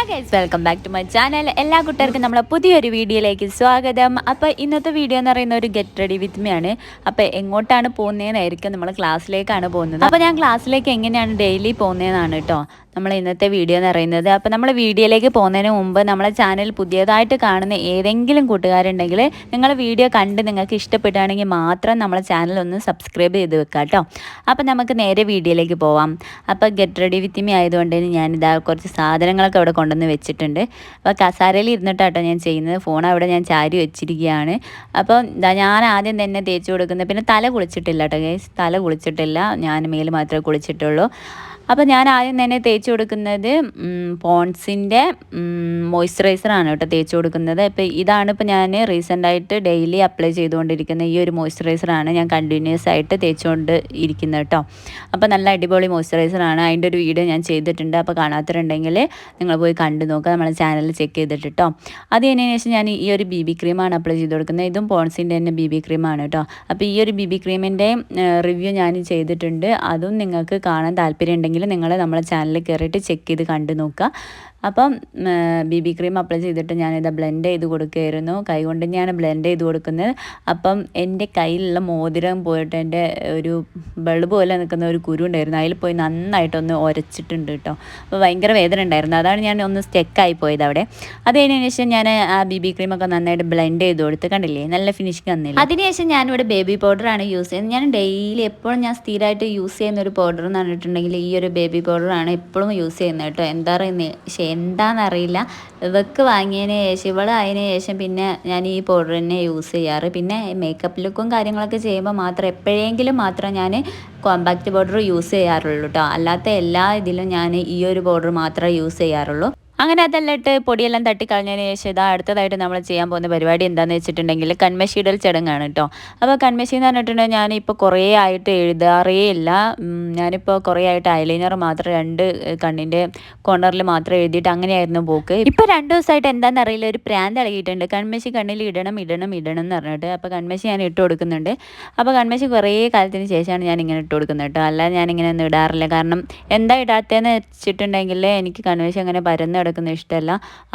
Hello guys welcome back to my channel എല്ലാ കുട്ടികൾക്കും നമ്മളെ പുതിയൊരു വീഡിയോയിലേക്ക് സ്വാഗതം. അപ്പോൾ ഇന്നത്തെ വീഡിയോ എന്ന് പറയുന്ന ഒരു ഗെറ്റ് റെഡി വിത്ത് മീ ആണ്. അപ്പോൾ എങ്ങോട്ടാണ് പോകുന്നതെന്നായിരിക്കും നമ്മൾ ക്ലാസ്സിലേക്കാണ് പോകുന്നത്. അപ്പോൾ ഞാൻ ക്ലാസ്സിലേക്ക് എങ്ങനെയാണ് ഡെയിലി പോകുന്നതെന്നാണ് കേട്ടോ നമ്മൾ ഇന്നത്തെ വീഡിയോ എന്ന് പറയുന്നത്. അപ്പോൾ നമ്മൾ വീഡിയോയിലേക്ക് പോകുന്നതിന് മുമ്പ് നമ്മളെ ചാനൽ പുതിയതായിട്ട് കാണുന്ന ഏതെങ്കിലും കൂട്ടുകാരുണ്ടെങ്കിൽ നിങ്ങൾ വീഡിയോ കണ്ട് നിങ്ങൾക്ക് ഇഷ്ടപ്പെടുകയാണെങ്കിൽ മാത്രം നമ്മളെ ചാനൽ ഒന്ന് സബ്സ്ക്രൈബ് ചെയ്ത് വെക്കുക കേട്ടോ. അപ്പോൾ നമുക്ക് നേരെ വീഡിയോയിലേക്ക് പോവാം. അപ്പോൾ ഗെറ്റ് റെഡി വിത്ത് മീ ആയതുകൊണ്ട് ഞാനിതാ കുറച്ച് സാധനങ്ങളൊക്കെ അവിടെ കൊണ്ടുവന്ന് വെച്ചിട്ടുണ്ട്. അപ്പോൾ കസാരയിൽ ഇരുന്നിട്ടാട്ടോ ഞാൻ ചെയ്യുന്നത്. ഫോൺ അവിടെ ഞാൻ ചാരി വെച്ചിരിക്കുകയാണ്. അപ്പോൾ ഞാൻ ആദ്യം തന്നെ തേച്ച് കൊടുക്കുന്നത്. പിന്നെ തല കുളിച്ചിട്ടില്ല കേട്ടോ ഗൈസ് തല കുളിച്ചിട്ടില്ല. ഞാൻ മേൽ മാത്രമേ കുളിച്ചിട്ടുള്ളൂ. അപ്പോൾ ഞാൻ ആദ്യം തന്നെ തേച്ച് കൊടുക്കുന്നത് പോൺസിന്റെ മോയ്സ്ചറൈസറാണ് കേട്ടോ തേച്ച് കൊടുക്കുന്നത്. അപ്പോൾ ഇതാണ് ഇപ്പോൾ ഞാൻ റീസെന്റായിട്ട് ഡെയിലി അപ്ലൈ ചെയ്തുകൊണ്ടിരിക്കുന്ന ഈ ഒരു മോയ്സ്ചറൈസറാണ് ഞാൻ കണ്ടിന്യൂസ് ആയിട്ട് തേച്ചുകൊണ്ട് ഇരിക്കുന്നത് കേട്ടോ. അപ്പോൾ നല്ല അടിപൊളി മോയ്സ്ചറൈസറാണ് അതിന്റെ ഒരു വീഡിയോ ഞാൻ ചെയ്തിട്ടുണ്ട്. അപ്പോൾ കാണാത്തവരുണ്ടെങ്കിൽ നിങ്ങൾ പോയി കണ്ടു നോക്കുക. നമ്മളെ ചാനൽ ചെക്ക് ചെയ്തിട്ട് കേട്ടോ. അത് ശേഷം ഞാൻ ഈ ഒരു ബി ബി ക്രീമാണ് അപ്ലൈ ചെയ്ത് കൊടുക്കുന്നത്. ഇതും പോൺസിന്റെ തന്നെ ബി ബി ക്രീമാണ് കേട്ടോ. അപ്പോൾ ഈ ഒരു ബി ബി ക്രീമിന്റെ റിവ്യൂ ഞാൻ ചെയ്തിട്ടുണ്ട്. അതും നിങ്ങൾക്ക് കാണാൻ താല്പര്യം നിങ്ങൾ നമ്മളെ ചാനലിൽ കയറിയിട്ട് ചെക്ക് ചെയ്ത് കണ്ടു നോക്കുക. അപ്പം ബി ബി ക്രീം അപ്ലൈ ചെയ്തിട്ട് ഞാനിത് ബ്ലെൻഡ് ചെയ്ത് കൊടുക്കുകയായിരുന്നു. കൈ കൊണ്ട് ഞാൻ ബ്ലെൻഡ് ചെയ്ത് കൊടുക്കുന്നത്. അപ്പം എന്റെ കയ്യിലുള്ള മോതിരം പോയിട്ട് എന്റെ ഒരു ബൾബ് പോലെ നിൽക്കുന്ന ഒരു കുരു ഉണ്ടായിരുന്നു. അതിൽ പോയി നന്നായിട്ടൊന്ന് ഉരച്ചിട്ടുണ്ട് കേട്ടോ. അപ്പോൾ ഭയങ്കര വേദന ഉണ്ടായിരുന്നു. അതാണ് ഞാൻ ഒന്ന് സ്റ്റെക്കായി പോയത് അവിടെ. അത് കഴിഞ്ഞതിന് ശേഷം ഞാൻ ആ ബി ബി ക്രീമൊക്കെ നന്നായിട്ട് ബ്ലെൻഡ് ചെയ്ത് കൊടുത്ത് കണ്ടില്ലേ? നല്ല ഫിനിഷിങ് തന്നില്ല അതിനുശേഷം ഞാനിവിടെ ബേബി പൗഡറാണ് യൂസ് ചെയ്യുന്നത്. ഞാൻ ഡെയിലി എപ്പോഴും ഞാൻ സ്ഥിരമായിട്ട് യൂസ് ചെയ്യുന്ന ഒരു പൗഡർ എന്ന് പറഞ്ഞിട്ടുണ്ടെങ്കിൽ ഈ ഒരു ബേബി പൗഡറാണ് എപ്പോഴും യൂസ് ചെയ്യുന്നത് കേട്ടോ. എന്താ പറയുന്നത് എന്താണെന്നറിയില്ല ഇവക്ക് വാങ്ങിയതിന് ശേഷം ഇവൾ അതിന് ശേഷം പിന്നെ ഞാൻ ഈ പൗഡർ തന്നെ യൂസ് ചെയ്യാറ്. പിന്നെ മേക്കപ്പ് ലുക്കും കാര്യങ്ങളൊക്കെ ചെയ്യുമ്പോൾ മാത്രം എപ്പോഴെങ്കിലും മാത്രം ഞാൻ കോമ്പാക്റ്റ് പൗഡർ യൂസ് ചെയ്യാറുള്ളൂ കേട്ടോ അല്ലാത്ത എല്ലാ ഇതിലും ഞാൻ ഈ ഒരു പൗഡർ മാത്രമേ യൂസ് ചെയ്യാറുള്ളൂ. അങ്ങനെ അതെല്ലാം ഇട്ട് പൊടിയെല്ലാം തട്ടിക്കളഞ്ഞതിന് ശേഷം ഇതാ അടുത്തതായിട്ട് നമ്മൾ ചെയ്യാൻ പോകുന്ന പരിപാടി എന്താണെന്ന് വെച്ചിട്ടുണ്ടെങ്കിൽ കൺമശിയിടൽ ചടങ്ങാണ് കേട്ടോ അപ്പോൾ കൺമശി എന്ന് പറഞ്ഞിട്ടുണ്ടെങ്കിൽ ഞാനിപ്പോൾ കുറേ ആയിട്ട് എഴുതാറേ ഇല്ല. ഞാനിപ്പോൾ കുറേ ആയിട്ട് ഐലൈനർ മാത്രം രണ്ട് കണ്ണിന്റെ കോർണറിൽ മാത്രം എഴുതിയിട്ട് അങ്ങനെയായിരുന്നു പോക്ക്. ഇപ്പോൾ രണ്ട് ദിവസമായിട്ട് എന്താണെന്ന് അറിയില്ല. ഒരു പ്രാന്ത് ഇളകിയിട്ടുണ്ട്. കൺമശി കണ്ണിൽ ഇടണം ഇടണം ഇടണം എന്ന് പറഞ്ഞിട്ട് അപ്പോൾ കൺമശി ഞാൻ ഇട്ട് കൊടുക്കുന്നുണ്ട്. അപ്പോൾ കൺമശി കുറേ കാലത്തിന് ശേഷമാണ് ഞാൻ ഇങ്ങനെ ഇട്ട് കൊടുക്കുന്നത് കേട്ടോ. അല്ലാതെ ഞാനിങ്ങനെ ഒന്നും ഇടാറില്ല. കാരണം എന്താ ഇടാത്തതെന്ന് വെച്ചിട്ടുണ്ടെങ്കിൽ എനിക്ക് കൺമശി അങ്ങനെ പരന്ന് കിടക്കുന്ന ഇഷ്ടമല്ല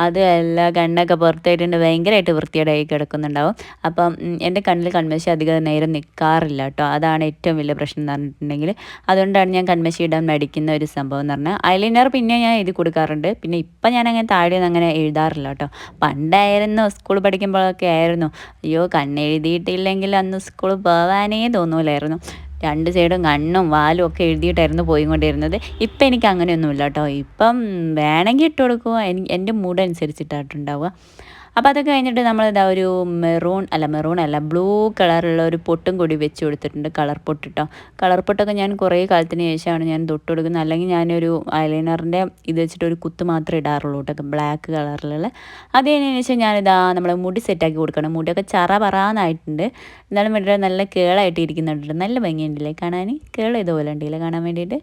അത് എല്ലാ കണ്ണൊക്കെ പുറത്തായിട്ടുണ്ട്. ഭയങ്കരമായിട്ട് വൃത്തിയേടായി കിടക്കുന്നുണ്ടാവും. അപ്പം എന്റെ കണ്ണിൽ കൺമശി അധികം നേരം നിൽക്കാറില്ല കേട്ടോ. അതാണ് ഏറ്റവും വലിയ പ്രശ്നം എന്ന് പറഞ്ഞിട്ടുണ്ടെങ്കിൽ അതുകൊണ്ടാണ് ഞാൻ കൺമശി ഇടാൻ മടിക്കുന്ന ഒരു സംഭവം എന്ന് പറഞ്ഞാൽ ഐലൈനർ പിന്നെ ഞാൻ എഴുതി കൊടുക്കാറുണ്ട്. പിന്നെ ഇപ്പം ഞാൻ അങ്ങനെ താഴെ അങ്ങനെ എഴുതാറില്ല കേട്ടോ. പണ്ടായിരുന്നു സ്കൂൾ പഠിക്കുമ്പോഴൊക്കെ ആയിരുന്നു. അയ്യോ കണ്ണെഴുതിയിട്ടില്ലെങ്കിൽ അന്ന് സ്കൂൾ പോകാനേ തോന്നൂലായിരുന്നു. രണ്ട് സൈഡും കണ്ണും വാലും ഒക്കെ എഴുതിയിട്ടായിരുന്നു പോയിക്കൊണ്ടിരുന്നത്. ഇപ്പം എനിക്ക് അങ്ങനെയൊന്നുമില്ല കേട്ടോ. ഇപ്പം വേണമെങ്കിൽ ഇട്ട് കൊടുക്കുക. എന്റെ മൂഡ് അനുസരിച്ചിട്ടായിട്ടുണ്ടാവുക അപ്പോൾ അതൊക്കെ കഴിഞ്ഞിട്ട് നമ്മൾ ഇതാ ഒരു മെറൂൺ അല്ല മെറൂൺ അല്ല ബ്ലൂ കളറുള്ള ഒരു പൊട്ടും കൂടി വെച്ച് കൊടുത്തിട്ടുണ്ട് കളർ പൊട്ടിട്ടോ. കളർ പൊട്ടൊക്കെ ഞാൻ കുറേ കാലത്തിന് ശേഷമാണ് ഞാൻ തൊട്ട് കൊടുക്കുന്നത്. അല്ലെങ്കിൽ ഞാനൊരു ഐലൈനറിന്റെ ഇത് വെച്ചിട്ട് ഒരു കുത്ത് മാത്രമേ ഇടാറുള്ളൂ കേട്ടോ ബ്ലാക്ക് കളറിലുള്ള. അത് കഴിഞ്ഞതിന് ശേഷം ഞാനിതാ നമ്മൾ മുടി സെറ്റാക്കി കൊടുക്കണം. മുടിയൊക്കെ ചറ പറന്നായിട്ടുണ്ട്. എന്നാലും വേണ്ടി നല്ല കേളായിട്ട് ഇരിക്കുന്നുണ്ട് നല്ല ഭംഗിയുണ്ടല്ലേ കാണാൻ? കേൾ ഇതുപോലെ ഉണ്ടല്ലേ കാണാൻ വേണ്ടിയിട്ട്?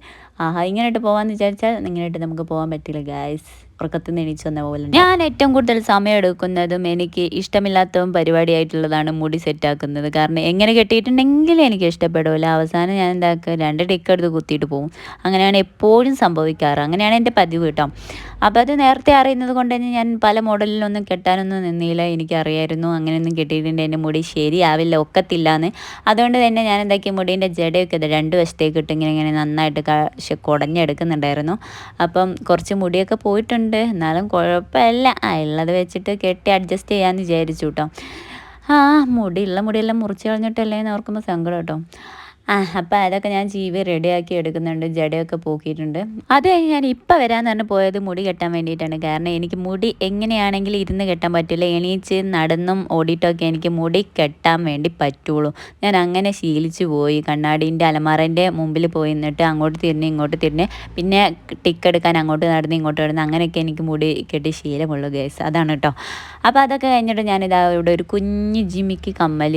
ആഹാ ഇങ്ങനെയിട്ട് പോകാമെന്ന് വിചാരിച്ചാൽ ഇങ്ങനെയിട്ട് നമുക്ക് പോകാൻ പറ്റില്ല ഗായ്സ് ഉറക്കത്തിൽ നിന്ന് എണീച്ച് വന്ന പോലെ ഞാൻ ഏറ്റവും കൂടുതൽ സമയം എടുക്കുന്നതും എനിക്ക് ഇഷ്ടമില്ലാത്തതും പരിപാടിയായിട്ടുള്ളതാണ് മുടി സെറ്റാക്കുന്നത് കാരണം എങ്ങനെ കെട്ടിയിട്ടുണ്ടെങ്കിലും എനിക്ക് ഇഷ്ടപ്പെടില്ല അവസാനം ഞാൻ എന്താക്കുക രണ്ട് ടിക്ക് എടുത്ത് കുത്തിയിട്ട് പോകും അങ്ങനെയാണ് എപ്പോഴും സംഭവിക്കാറ്. അങ്ങനെയാണ് എന്റെ പതിവ് കേട്ടോ. അപ്പോൾ അത് നേരത്തെ അറിയുന്നത് കൊണ്ട് തന്നെ ഞാൻ പല മോഡലിലൊന്നും കെട്ടാനൊന്നും നിന്നില്ല. എനിക്കറിയായിരുന്നു അങ്ങനെയൊന്നും കെട്ടിയിട്ടുണ്ട്. എന്റെ മുടി ശരിയാവില്ല ഒക്കത്തില്ല എന്ന് അതുകൊണ്ട് തന്നെ ഞാൻ എന്താക്കി മുടീന്റെ ജടയൊക്കെ രണ്ട് വശത്തേക്ക് ഇട്ട് ഇങ്ങനെ ഇങ്ങനെ നന്നായിട്ട് കുടഞ്ഞെടുക്കുന്നുണ്ടായിരുന്നു. അപ്പം കുറച്ച് മുടിയൊക്കെ പോയിട്ടുണ്ട്. എന്നാലും കുഴപ്പമില്ല. ഉള്ളത് വെച്ചിട്ട് കെട്ടി അഡ്ജസ്റ്റ് ചെയ്യാമെന്ന് വിചാരിച്ചു കേട്ടോ ആ മുടിയുള്ള മുടിയെല്ലാം മുറിച്ച് കളഞ്ഞിട്ടല്ലേ എന്ന് ഓർക്കുമ്പോൾ സങ്കടം കേട്ടോ ആ അപ്പം അതൊക്കെ ഞാൻ ജീവി റെഡിയാക്കി എടുക്കുന്നുണ്ട് ജടയൊക്കെ പോക്കിയിട്ടുണ്ട്. അത് കഴിഞ്ഞ് ഞാൻ ഇപ്പം വരാൻ തന്നെ പോയത് മുടി കെട്ടാൻ വേണ്ടിയിട്ടാണ്. കാരണം എനിക്ക് മുടി എങ്ങനെയാണെങ്കിലും ഇരുന്ന് കെട്ടാൻ പറ്റില്ല. എണീച്ച് നടന്നും ഓടിയിട്ടൊക്കെ എനിക്ക് മുടി കെട്ടാൻ വേണ്ടി പറ്റുള്ളൂ. ഞാൻ അങ്ങനെ ശീലിച്ചു പോയി. കണ്ണാടീന്റെ അലമാറേന്റെ മുമ്പിൽ പോയി നിന്നിട്ട് അങ്ങോട്ട് തിരിഞ്ഞ് ഇങ്ങോട്ട് തിരിഞ്ഞ് പിന്നെ ടിക്ക് എടുക്കാൻ അങ്ങോട്ട് നടന്ന് ഇങ്ങോട്ട് നടന്ന് അങ്ങനെയൊക്കെ എനിക്ക് മുടി കെട്ടി ശീലമുള്ളൂ ഗേസ് അതാണ് കേട്ടോ അപ്പോൾ അതൊക്കെ കഴിഞ്ഞിട്ട് ഞാനിതാ ഇവിടെ ഒരു കുഞ്ഞ് ജിമിക്ക് കമ്മൽ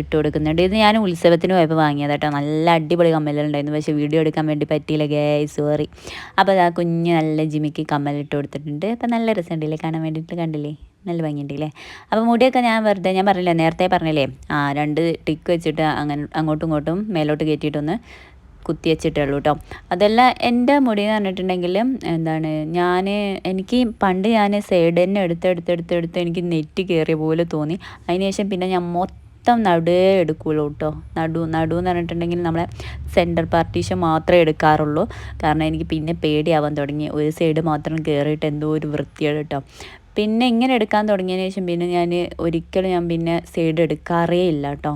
ഇട്ട് കൊടുക്കുന്നുണ്ട്. ഇത് ഞാൻ ഉത്സവത്തിന് പോയപ്പോൾ വാങ്ങിയത് കേട്ടോ. നല്ല അടിപൊളി കമ്മലുണ്ടായിരുന്നു പക്ഷേ വീഡിയോ എടുക്കാൻ വേണ്ടി പറ്റിയില്ല ഗേ സോറി അപ്പോൾ ആ കുഞ്ഞ് നല്ല ജിമിക്ക് കമ്മലിട്ട് കൊടുത്തിട്ടുണ്ട്. അപ്പോൾ നല്ല രസമുണ്ടല്ലേ കാണാൻ വേണ്ടിയിട്ട് കണ്ടില്ലേ? നല്ല ഭംഗിയുണ്ടല്ലേ അപ്പോൾ മുടിയൊക്കെ ഞാൻ വെറുതെ ഞാൻ പറഞ്ഞില്ലേ നേരത്തെ പറഞ്ഞില്ലേ? ആ രണ്ട് ടിക്ക് വെച്ചിട്ട് അങ്ങനെ അങ്ങോട്ടും ഇങ്ങോട്ടും മേലോട്ട് കയറ്റിയിട്ടൊന്ന് കുത്തി വെച്ചിട്ടുള്ളൂ കേട്ടോ. അതെല്ലാം എന്റെ മുടി എന്ന് പറഞ്ഞിട്ടുണ്ടെങ്കിൽ എന്താണ് ഞാൻ എനിക്ക് പണ്ട് ഞാൻ സൈഡ് തന്നെ എടുത്ത് എടുത്ത് എടുത്ത് എടുത്ത് എനിക്ക് നെറ്റ് കയറിയ പോലെ തോന്നി. അതിനുശേഷം പിന്നെ ഞാൻ മൊത്തം നടുവേ എടുക്കുള്ളൂ കേട്ടോ നടു നടു എന്ന് പറഞ്ഞിട്ടുണ്ടെങ്കിൽ നമ്മളെ സെന്റർ പാർട്ടീഷൻ മാത്രമേ എടുക്കാറുള്ളൂ. കാരണം എനിക്ക് പിന്നെ പേടിയാവാൻ തുടങ്ങി. ഒരു സൈഡ് മാത്രം കയറിയിട്ട് എന്തോ ഒരു വൃത്തിയാണ് കേട്ടോ പിന്നെ ഇങ്ങനെ എടുക്കാൻ തുടങ്ങിയതിന് ശേഷം പിന്നെ ഞാൻ ഒരിക്കലും ഞാൻ പിന്നെ സൈഡ് എടുക്കാറേ ഇല്ല കേട്ടോ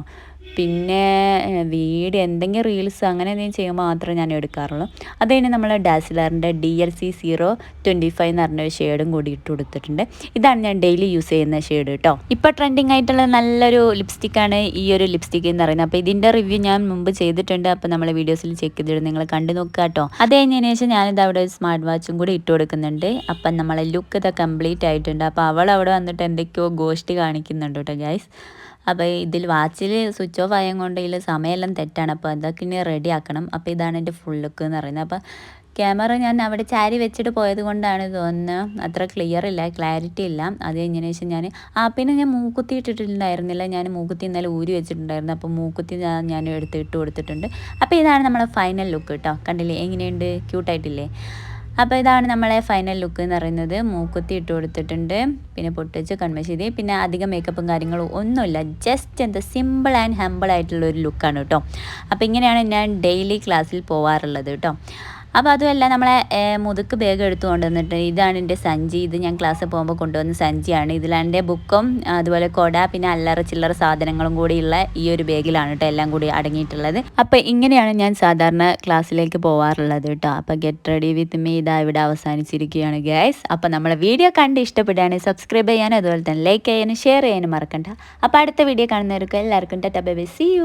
പിന്നെ വീഡിയോ എന്തെങ്കിലും റീൽസ് അങ്ങനെ എന്തെങ്കിലും ചെയ്യുമ്പോൾ മാത്രമേ ഞാൻ എടുക്കാറുള്ളൂ. അത് കഴിഞ്ഞ് നമ്മൾ ഡാസിലറിന്റെ D L C zero twenty five എന്ന് പറഞ്ഞൊരു ഷെയ്ഡും കൂടി ഇട്ട് കൊടുത്തിട്ടുണ്ട്. ഇതാണ് ഞാൻ ഡെയിലി യൂസ് ചെയ്യുന്ന ഷെയ്ഡ് കേട്ടോ ഇപ്പോൾ ട്രെൻഡിങ് ആയിട്ടുള്ള നല്ലൊരു ലിപ്സ്റ്റിക്കാണ് ഈ ഒരു ലിപ്സ്റ്റിക് എന്ന് പറയുന്നത്. അപ്പോൾ ഇതിന്റെ റിവ്യൂ ഞാൻ മുമ്പ് ചെയ്തിട്ടുണ്ട്. അപ്പോൾ നമ്മൾ വീഡിയോസിൽ ചെക്ക് ചെയ്തിട്ട് നിങ്ങൾ കണ്ടു നോക്കുക കേട്ടോ അത് കഴിഞ്ഞതിന് ശേഷം ഞാനിത് അവിടെ ഒരു സ്മാർട്ട് വാച്ചും കൂടി ഇട്ട് കൊടുക്കുന്നുണ്ട്. അപ്പം നമ്മളെ ലുക്ക് ഇത് കംപ്ലീറ്റ് ആയിട്ടുണ്ട്. അപ്പോൾ അവൾ അവിടെ വന്നിട്ട് എന്തൊക്കെയോ ഗോഷ്ടി കാണിക്കുന്നുണ്ട് കേട്ടോ ഗൈസ് അപ്പോൾ ഇതിൽ വാച്ചിൽ സ്വിച്ച് ഓഫ് ആയത് കൊണ്ട് ഇതിൽ സമയമെല്ലാം തെറ്റാണ്. അപ്പോൾ അതൊക്കെ ഇനി റെഡി ആക്കണം. അപ്പോൾ ഇതാണ് എന്റെ ഫുൾ ലുക്ക് എന്ന് പറയുന്നത്. അപ്പോൾ ക്യാമറ ഞാൻ അവിടെ ചാരി വെച്ചിട്ട് പോയത് കൊണ്ടാണ് തോന്നുന്നത് അത്ര ക്ലിയർ ഇല്ല ക്ലാരിറ്റി ഇല്ല. അത് കഴിഞ്ഞതിന് ശേഷം ഞാൻ ആ പിന്നെ ഞാൻ മൂക്കുത്തി ഇട്ടിട്ടുണ്ടായിരുന്നില്ല. ഞാൻ മൂക്കുത്തി ഇന്നലെ ഊരി വെച്ചിട്ടുണ്ടായിരുന്നു. അപ്പോൾ മൂക്കുത്തി ഞാൻ എടുത്ത് ഇട്ട് കൊടുത്തിട്ടുണ്ട്. അപ്പോൾ ഇതാണ് നമ്മുടെ ഫൈനൽ ലുക്ക് കേട്ടോ കണ്ടില്ലേ? എങ്ങനെയുണ്ട്? ക്യൂട്ടായിട്ടില്ലേ അപ്പോൾ ഇതാണ് നമ്മളെ ഫൈനൽ ലുക്ക് എന്ന് പറയുന്നത്. മൂക്കുത്തി ഇട്ട് കൊടുത്തിട്ടുണ്ട്. പിന്നെ പൊട്ടിച്ച് കൺമശീതി പിന്നെ അധികം മേക്കപ്പും കാര്യങ്ങളും ഒന്നുമില്ല. ജസ്റ്റ് എന്താ സിമ്പിൾ ആൻഡ് ഹമ്പിൾ ആയിട്ടുള്ള ഒരു ലുക്കാണ് കേട്ടോ. അപ്പോൾ ഇങ്ങനെയാണ് ഞാൻ ഡെയിലി ക്ലാസ്സിൽ പോവാറുള്ളത് കേട്ടോ. അപ്പോൾ അതുമല്ല നമ്മളെ മുതുക്ക് ബാഗ് എടുത്തു കൊണ്ടുവന്നിട്ട് ഇതാണ് എന്റെ സഞ്ചി. ഇത് ഞാൻ ക്ലാസ്സിൽ പോകുമ്പോൾ കൊണ്ടുവന്ന സഞ്ചിയാണ്. ഇതിലാണ് എന്റെ ബുക്കും അതുപോലെ കൊട പിന്നെ അല്ലറ ചില്ലറ സാധനങ്ങളും കൂടിയുള്ള ഈ ഒരു ബാഗിലാണ് കേട്ടോ എല്ലാം കൂടി അടങ്ങിയിട്ടുള്ളത്. അപ്പോൾ ഇങ്ങനെയാണ് ഞാൻ സാധാരണ ക്ലാസ്സിലേക്ക് പോവാറുള്ളത് കേട്ടോ അപ്പോൾ ഗെറ്റ് റെഡി വിത്ത് മീ ഇതാ ഇവിടെ അവസാനിച്ചിരിക്കുകയാണ് ഗ്യാസ് അപ്പോൾ നമ്മളെ വീഡിയോ കണ്ട് ഇഷ്ടപ്പെടുകയാണെങ്കിൽ സബ്സ്ക്രൈബ് ചെയ്യാനും അതുപോലെ തന്നെ ലൈക്ക് ചെയ്യാനും ഷെയർ ചെയ്യാനും മറക്കണ്ട. അപ്പോൾ അടുത്ത വീഡിയോ കാണുന്നവർക്ക് എല്ലാവർക്കും ടെ ബൈ ബൈ സി യു